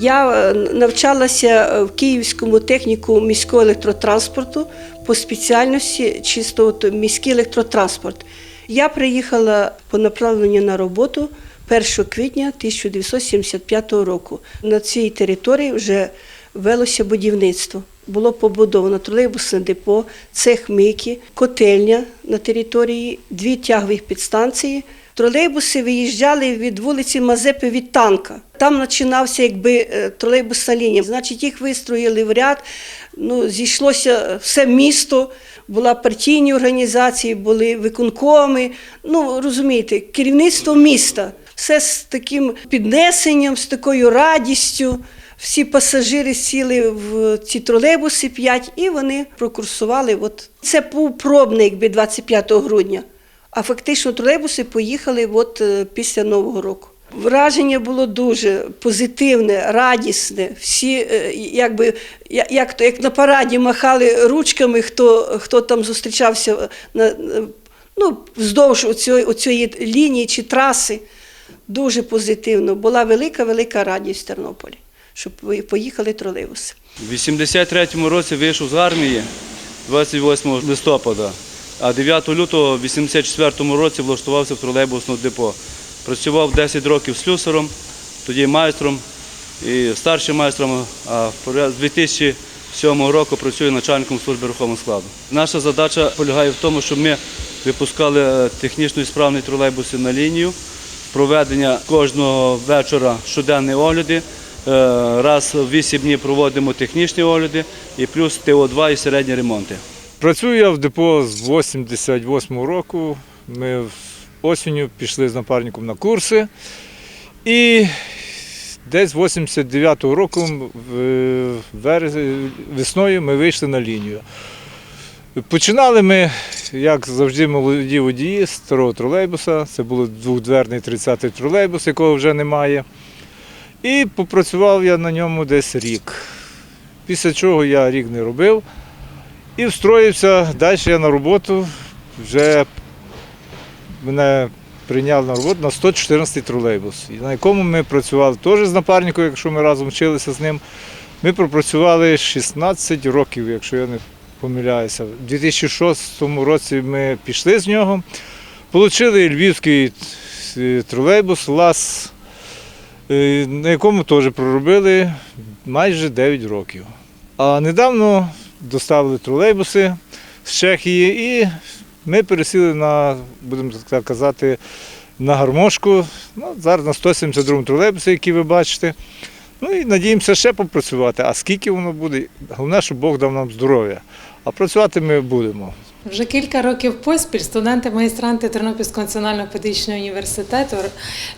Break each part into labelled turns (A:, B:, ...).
A: Я е, навчалася в Київському техніку міського електротранспорту по спеціальності чисто от міський електротранспорт. Я приїхала по направленню на роботу 1 квітня 1975 року. На цій території вже велося будівництво. Було побудовано тролейбусне депо, цех мийки, котельня на території, дві тягові підстанції. Тролейбуси виїжджали від вулиці Мазепи від танка. Там починався якби е, тролейбусна лінія. Значить, їх вистроїли в ряд. Ну, зійшлося все місто, була партійні організації, були виконкоми. Ну, розумієте, керівництво міста. Все з таким піднесенням, з такою радістю. Всі пасажири сіли в ці тролейбуси 5 і вони прокурсували. От. Це був пробний, якби 25 грудня. А фактично тролейбуси поїхали от е, після Нового року. Враження було дуже позитивне, радісне. Всі, е, якби, як, то, як на параді махали ручками, хто, хто там зустрічався на, ну, вздовж оцієї лінії чи траси. Дуже позитивно. Була велика, велика радість в Тернополі, щоб поїхали тролейбуси.
B: У 83-му році вийшов з армії 28 листопада, а 9 лютого в 84-му році влаштувався в тролейбусне депо. Працював 10 років слюсаром, тоді майстром і старшим майстром, а з 2007 року працюю начальником служби рухомого складу. Наша задача полягає в тому, щоб ми випускали е, технічно і справні тролейбуси на лінію, проведення кожного вечора щоденні огляди. Е, Раз в 8 днів проводимо технічні огляди і плюс ТО2 і середні ремонти.
C: Працюю я в депо з 88 року. Ми осінню пішли з напарником на курси. І десь з 89-го року весною ми вийшли на лінію. Починали ми, як завжди, молоді водії з старого тролейбуса. Це був двохдверний 30-й тролейбус, якого вже немає. І попрацював я на ньому десь рік. Після чого я рік не робив. І встроївся далі я на роботу. Вже мене прийняли на роботу на 114 тролейбус, на якому ми працювали теж з напарником, якщо ми разом вчилися з ним. Ми пропрацювали 16 років, якщо я не помиляюся. У 2006 році ми пішли з нього, отримали львівський е, тролейбус ЛАС, е, на якому теж проробили майже 9 років. А недавно доставили тролейбуси з Чехії і ми пересіли на, будемо так казати, на гармошку. Ну, зараз на 172 тролейбусі, який ви бачите. Ну і надіємося ще попрацювати. А скільки воно буде? Головне, щоб Бог дав нам здоров'я. А працювати ми будемо.
D: Вже кілька років поспіль студенти-магістранти Тернопільського національного педагогічного університету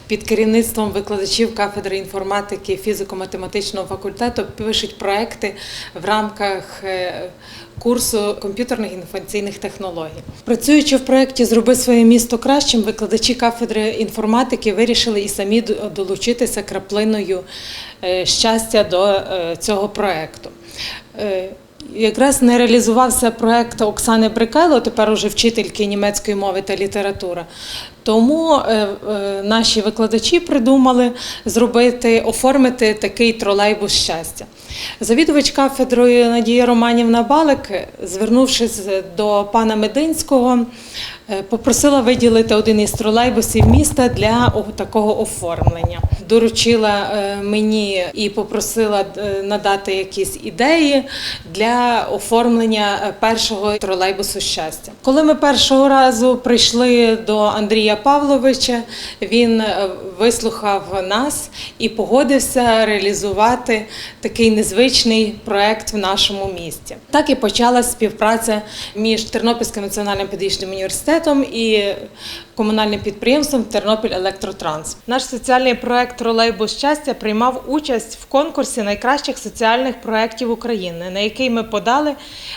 D: під керівництвом викладачів кафедри інформатики фізико-математичного факультету пишуть проекти в рамках е, курсу комп'ютерних інформаційних технологій. Працюючи в проєкті Зроби своє місто кращим, викладачі кафедри інформатики вирішили і самі долучитися краплиною е, щастя до е, цього проєкту. Якраз не реалізувався проект Оксани Брикайло, тепер уже вчительки німецької мови та літератури. Тому е, е, наші викладачі придумали зробити, оформити такий тролейбус щастя. Завідувач кафедрою Надія Романівна Балик, звернувшись до пана Мединського, е, попросила виділити один із тролейбусів міста для такого оформлення. Доручила мені і попросила надати якісь ідеї для оформлення першого тролейбусу щастя. Коли ми першого разу прийшли до Андрія Павловича, він е, вислухав нас і погодився реалізувати такий незвичний проект в нашому місті. Так і почалась співпраця між Тернопільським національним педагогічним університетом і комунальним підприємством Тернопіль Електротранс. Наш соціальний проект Тролейбус щастя приймав участь в конкурсі найкращих соціальних проєктів України, на який ми подали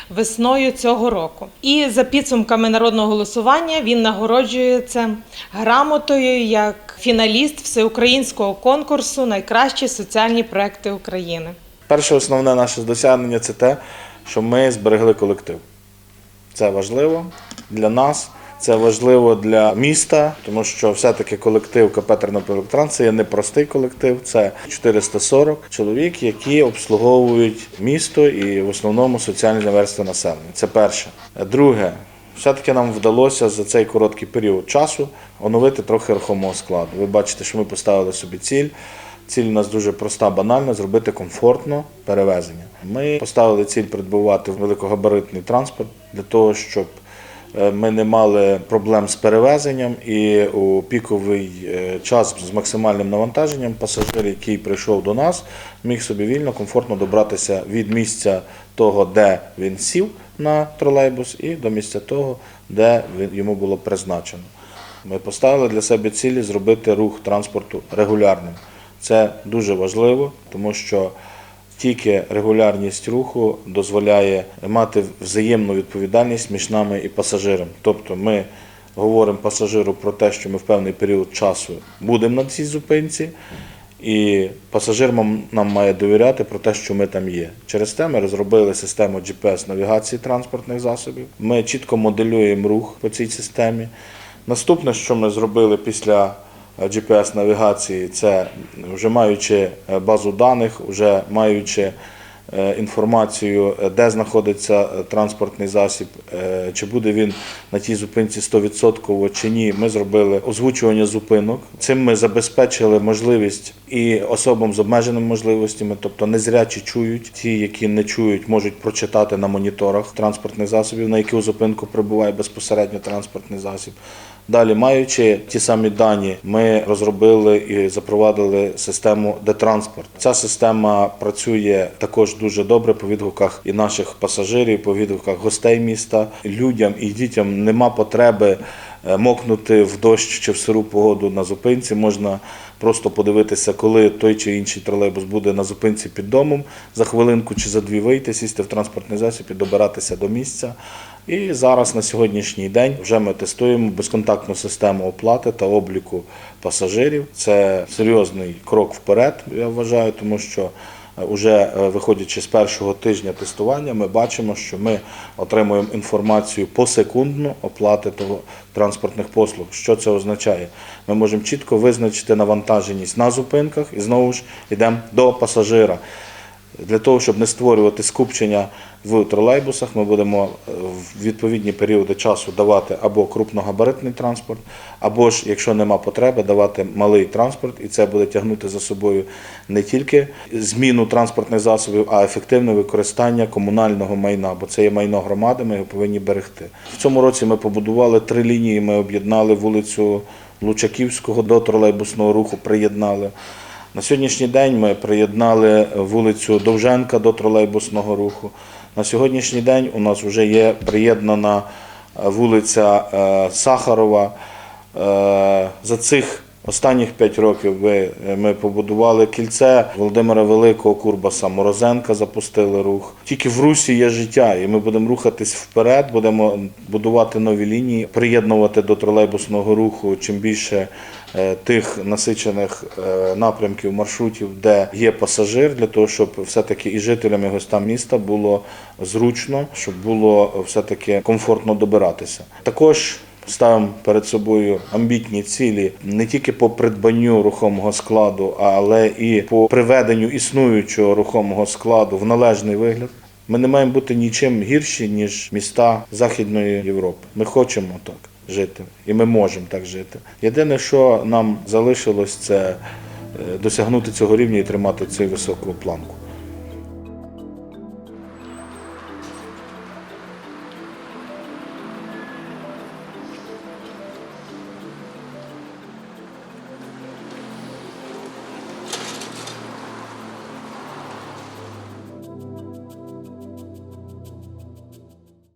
D: весною цього року. І за підсумками народного голосування він нагороджується грамотою як фіналіст всеукраїнського конкурсу Найкращі соціальні проекти України.
E: Перше основне наше досягнення це те, що ми зберегли колектив. Це важливо для нас, Це важливо для міста, тому що все-таки колектив КП «Тернопільелектрон» – це є непростий колектив. Це 440 чоловік, які обслуговують місто і в основному соціальні верстви населення. Це перше. Друге, все-таки нам вдалося за цей короткий період часу оновити трохи рухомого складу. Ви бачите, що ми поставили собі ціль. Ціль у нас дуже проста, банальна зробити комфортно перевезення. Ми поставили ціль придбувати великогабаритний транспорт для того, щоб е, ми не мали проблем з перевезенням і у піковий е, час з максимальним навантаженням пасажир, який прийшов до нас, міг собі вільно, комфортно добратися від місця того, де він сів на тролейбус, і до місця того, де йому було призначено. Ми поставили для себе цілі зробити рух транспорту регулярним. Це дуже важливо, тому що тільки регулярність руху дозволяє мати взаємну відповідальність між нами і пасажиром. Тобто ми говоримо пасажиру про те, що ми в певний період часу будемо на цій зупинці, і пасажир нам- має довіряти про те, що ми там є. Через те ми розробили систему GPS-навігації транспортних засобів. Ми чітко моделюємо рух по цій системі. Наступне, що ми зробили після е, GPS-навігації, це вже маючи е, базу даних, вже маючи інформацію, е, де знаходиться е, транспортний засіб, е, чи буде він на тій зупинці 100% чи ні. Ми зробили озвучування зупинок. Цим ми забезпечили можливість і особам з обмеженими можливостями, тобто незрячі чують, ті, які не чують, можуть прочитати на моніторах транспортних засобів, на яку зупинку прибуває безпосередньо транспортний засіб. Далі, маючи ті самі дані, ми розробили і запровадили систему «Детранспорт». Ця система працює також дуже добре по відгуках і наших пасажирів, по відгуках гостей міста. Людям і дітям нема потреби е, мокнути в дощ чи в сиру погоду на зупинці. Можна просто подивитися, коли той чи інший тролейбус буде на зупинці під домом, за хвилинку чи за дві вийти, сісти в транспортний засіб і добиратися до місця. І зараз на сьогоднішній день вже ми тестуємо безконтактну систему оплати та обліку пасажирів. Це серйозний крок вперед, я вважаю, тому що вже виходячи з першого тижня тестування, ми бачимо, що ми отримуємо інформацію посекундно оплати того транспортних послуг. Що це означає? Ми можемо чітко визначити навантаженість на зупинках і знову ж йдемо до пасажира. Для того, щоб не створювати скупчення в тролейбусах, ми будемо е, в відповідні періоди часу давати або крупногабаритний транспорт, або ж, якщо нема потреби, давати малий транспорт, і це буде тягнути за собою не тільки зміну транспортних засобів, а ефективне використання комунального майна, бо це є майно громади, ми його повинні берегти. В цьому році ми побудували три лінії. Ми об'єднали вулицю Лучаківського до тролейбусного руху, приєднали. На сьогоднішній день ми приєднали вулицю Довженка до тролейбусного руху. На сьогоднішній день у нас вже є приєднана е, вулиця е, Сахарова. Е, За цих останніх 5 років ви- ми побудували кільце Володимира Великого, Курбаса, Морозенка запустили рух. Тільки в Русі є життя, і ми будемо рухатись вперед, будемо будувати нові лінії, приєднувати до тролейбусного руху чим більше е, тих насичених е, напрямків, маршрутів, де є пасажир, для того, щоб все-таки і жителям, і гостям міста було зручно, щоб було все-таки комфортно добиратися. Також ставимо перед собою амбітні цілі не тільки по придбанню рухомого складу, але і по приведенню існуючого рухомого складу в належний вигляд. Ми не маємо бути нічим гірші, ніж міста Західної Європи. Ми хочемо так жити, і ми можемо так жити. Єдине, що нам залишилось, це е, досягнути цього рівня і тримати цю високу планку.